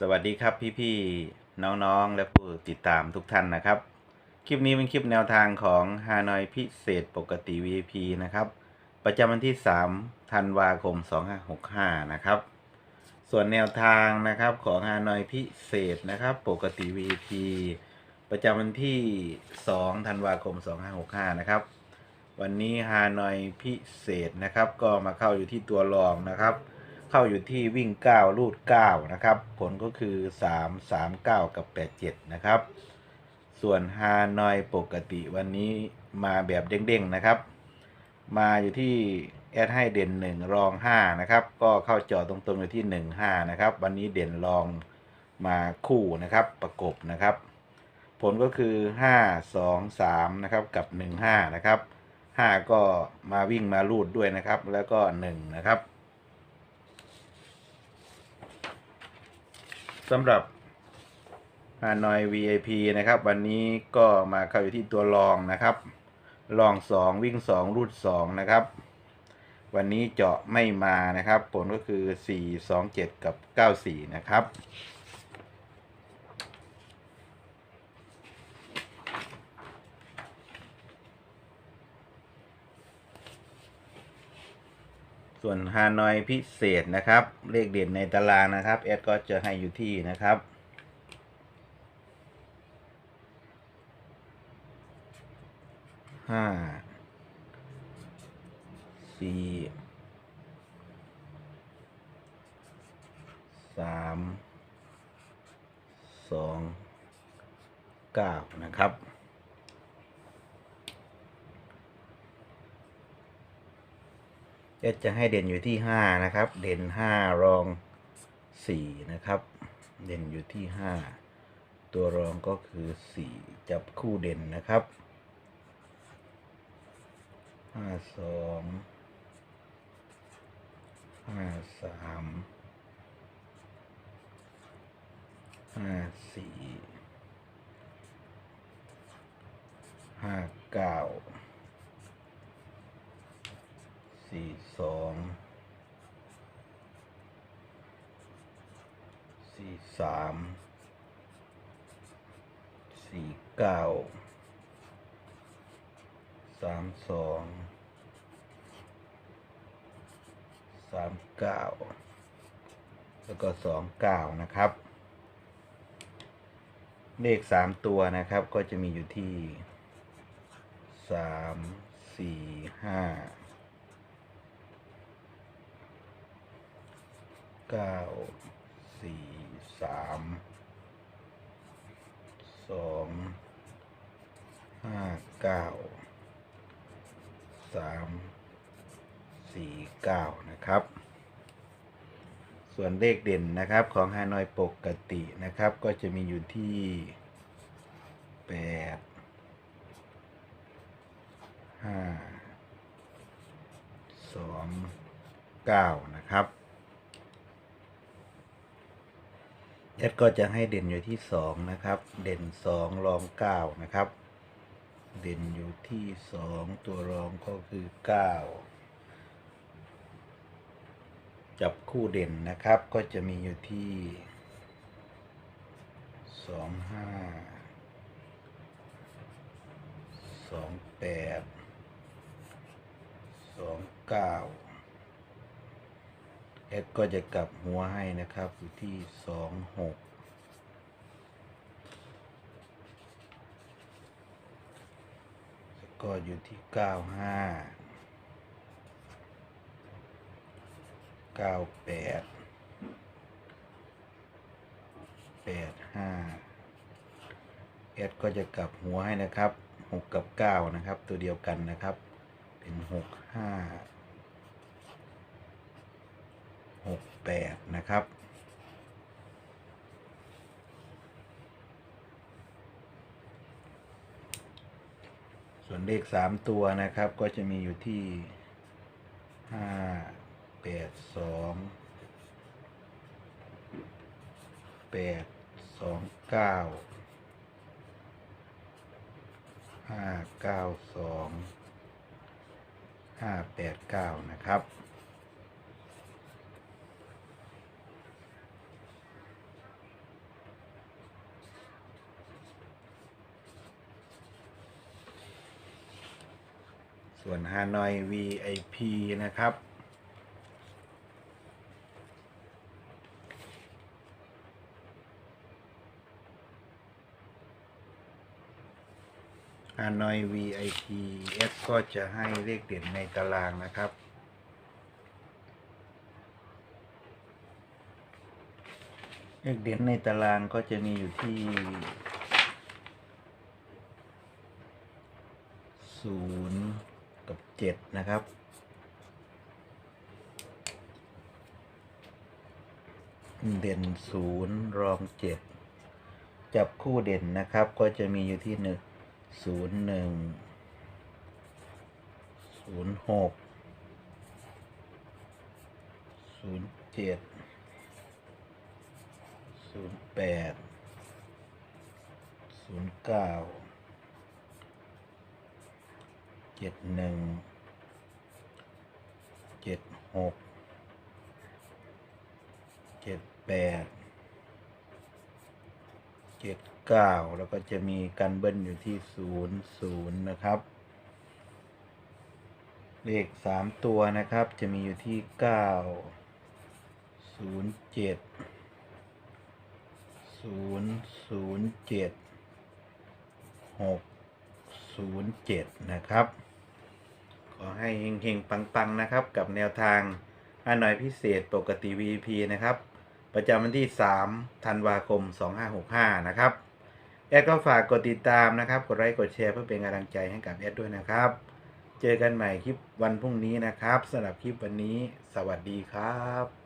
สวัสดีครับพี่ๆน้องๆ และผู้ติดตามทุกท่านนะครับ คลิปนี้เป็นคลิปแนวทางของฮานอยพิเศษปกติ VIP นะครับ ประจำวันที่3ธันวาคม 2565 นะครับ ส่วนแนวทางนะครับของฮานอยพิเศษนะครับ ปกติ VIP ประจำวันที่2ธันวาคม 2565 นะครับ วันนี้ฮานอยพิเศษนะครับ ก็มาเข้าอยู่ที่ตัวรองนะครับ เข้าอยู่ที่วิ่ง 9 รูด 9 นะครับ ผลก็คือ 3 3 9 กับ 87 นะครับ ส่วนฮานอยปกติวันนี้มาแบบเด้งๆ นะครับ มาอยู่ที่แอดให้เด่น 1 รอง 5 นะครับ ก็เข้าจอตรงๆอยู่ที่ 1 5 นะครับ วันนี้เด่นรองมาคู่นะครับ ประกบนะครับ ผลก็คือ 5 2 3 นะครับ กับ 1 5 นะครับ 5 ก็มาวิ่งมารูดด้วยนะครับ แล้วก็ 1 นะครับ สำหรับฮานอย VIP นะครับ วันนี้ก็มาเข้าอยู่ที่ตัวรองนะครับรองสองวิ่งสองรูดสองนะครับ วันนี้เจาะไม่มานะครับ ผลก็คือสี่สองเจ็ดกับเก้าสี่นะครับ ส่วนฮานอยพิเศษนะครับ เลขเด่นในตารางนะครับแอดก็จะให้อยู่ที่นะครับห้าสี่สามสองเก้านะครับ เอสจะให้เด่นอยู่ที่ห้านะครับ เด่นห้ารองสี่นะครับ เด่นอยู่ที่ห้าตัวรองก็คือสี่จับคู่เด่นนะครับห้าสองห้าสามห้าสี่ห้าเก้า สี่สองสี่สามสี่เก้าสามสองสามเก้าแล้วก็สองเก้านะครับ เลขสามตัวนะครับก็จะมีอยู่ที่สามสี่ห้า เก้าสี่สามสองห้าเก้าสามสี่เก้านะครับ ส่วนเลขเด่นนะครับของฮานอยปกตินะครับ ก็จะมีอยู่ที่แปดห้าสองเก้านะครับ เอสก็จะให้เด่นอยู่ที่สองนะครับ เด่นสองรองเก้านะครับ เด่นอยู่ที่สองตัวรองก็คือเก้าจับคู่เด่นนะครับก็จะมีอยู่ที่สองห้าสองแปดสองเก้า เอสก็จะกลับหัวให้นะครับอยู่ที่สองหกแล้วก็อยู่ที่เก้าห้าเก้าแปดแปดห้าเอสก็จะกลับหัวให้นะครับหกกับเก้านะครับ ตัวเดียวกันนะครับ เป็นหกห้า หกแปดนะครับ ส่วนเลขสามตัวนะครับก็จะมีอยู่ที่ห้าแปดสองแปดสองเก้าห้าเก้าสองห้าแปดเก้านะครับ ส่วนฮานอย VIP นะครับ ฮานอย VIP S ก็จะให้เลขเด่นในตารางนะครับเลขเด่นในตารางก็จะมีอยู่ที่ศูนย์ กับเจ็ดนะครับ เด่นศูนย์รองเจ็ดจับคู่เด่นนะครับ ก็จะมีอยู่ที่หนึ่งศูนย์หนึ่งศูนย์หกศูนย์เจ็ดศูนย์แปดศูนย์เก้า เจ็ดหนึ่งเจ็ดหกเจ็ดแปดเจ็ดเก้าแล้วก็จะมีการเบิ้ลอยู่ที่ศูนย์ศูนย์นะครับ เลขสามตัวนะครับจะมีอยู่ที่เก้าศูนย์เจ็ดศูนย์ศูนย์เจ็ดหกศูนย์เจ็ดนะครับ ขอให้เฮงๆ ปัง ๆ นะครับ กับแนวทางอาหน่อยพิเศษปกติ VP นะครับ ประจำวันที่ 3 ธันวาคม 2565 นะครับ แอดก็ฝากกดติดตามนะครับ กดไลค์ กดแชร์เพื่อเป็นกำลังใจให้กับแอดด้วยนะครับ เจอกันใหม่คลิปวันพรุ่งนี้นะครับสำหรับคลิปวันนี้ สวัสดีครับ